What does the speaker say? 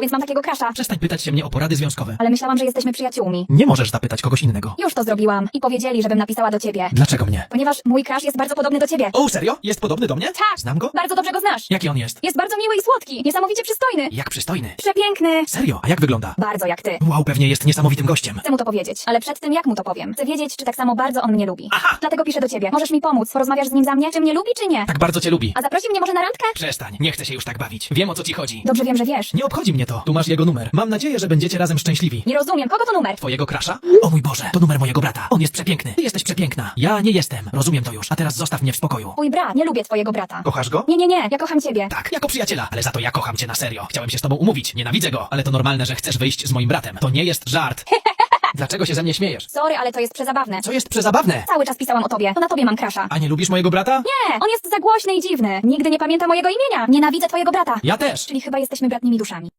więc mam takiego krasza. Przestań pytać się mnie o porady związkowe. Ale myślałam, że jesteśmy przyjaciółmi. Nie możesz zapytać kogoś innego. Już to zrobiłam. I powiedzieli, żebym napisała do ciebie. Dlaczego mnie? Ponieważ mój crush jest bardzo podobny do ciebie. O, serio? Jest podobny do mnie? Tak. Znam go? Bardzo dobrze go znasz. Jaki on jest? Jest bardzo miły i słodki. Niesamowicie przystojny. Jak przystojny. Przepiękny. Serio? A jak wygląda? Bardzo jak ty. Wow, pewnie jest niesamowitym gościem. Chcę mu to powiedzieć, ale przed tym jak mu to powiem, chcę wiedzieć, czy tak samo bardzo on mnie lubi. Aha. Dlatego piszę do ciebie. Możesz mi pomóc? Porozmawiasz z nim za mnie? Czy mnie lubi, czy nie? Tak bardzo cię lubi. A zaprosi mnie może na randkę? Przestań, nie chcę się już tak bawić. Wiem o co ci chodzi. Dobrze wiem, że wiesz. Nie obchodzi mnie to. Tu masz jego numer. Mam nadzieję, że będziecie razem szczęśliwi. Nie rozumiem, kogo to numer? Twojego krasza? O mój Boże, to numer mojego brata. On jest przepiękny. Ty jesteś przepiękna. Ja nie jestem. Rozumiem to już. A teraz zostaw mnie w spokoju. Mój brat, nie lubię twojego brata. Kochasz go? Nie, nie, nie, ja kocham ciebie. Tak, jako przyjaciela, ale za to ja kocham cię na serio. Chciałem się z tobą umówić, nienawidzę go, ale to normalne, że chcesz wyjść z moim bratem. To nie jest żart. Dlaczego się ze mnie śmiejesz? Sorry, ale to jest przezabawne. Co jest przezabawne? Cały czas pisałam o tobie. To na tobie mam krasza. A nie lubisz mojego brata? Nie, on jest za głośny i dziwny. Nigdy nie pamięta mojego imienia. Nienawidzę twojego brata. Ja też. Czyli chyba jesteśmy bratnimi duszami.